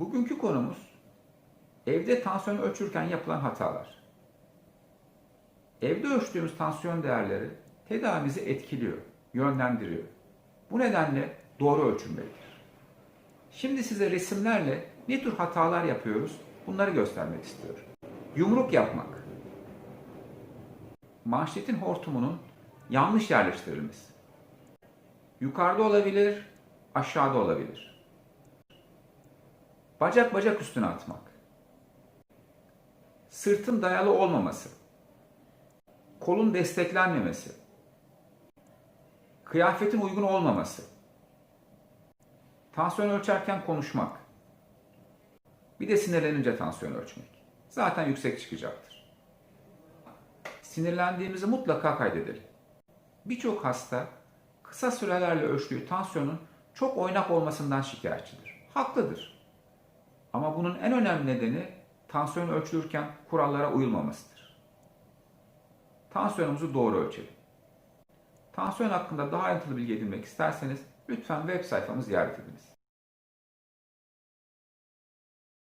Bugünkü konumuz evde tansiyon ölçürken yapılan hatalar. Evde ölçtüğümüz tansiyon değerleri tedavimizi etkiliyor, yönlendiriyor. Bu nedenle doğru ölçülmelidir. Şimdi size resimlerle ne tür hatalar yapıyoruz bunları göstermek istiyorum. Yumruk yapmak. Manşetin hortumunun yanlış yerleştirilmesi. Yukarıda olabilir, aşağıda olabilir. Bacak bacak üstüne atmak. Sırtın dayalı olmaması. Kolun desteklenmemesi. Kıyafetin uygun olmaması. Tansiyon ölçerken konuşmak. Bir de sinirlenince tansiyon ölçmek. Zaten yüksek çıkacaktır. Sinirlendiğimizi mutlaka kaydedelim. Birçok hasta kısa sürelerle ölçtüğü tansiyonun çok oynak olmasından şikayetçidir. Haklıdır. Ama bunun en önemli nedeni tansiyon ölçülürken kurallara uyulmamasıdır. Tansiyonumuzu doğru ölçelim. Tansiyon hakkında daha ayrıntılı bilgi edinmek isterseniz lütfen web sayfamızı ziyaret ediniz.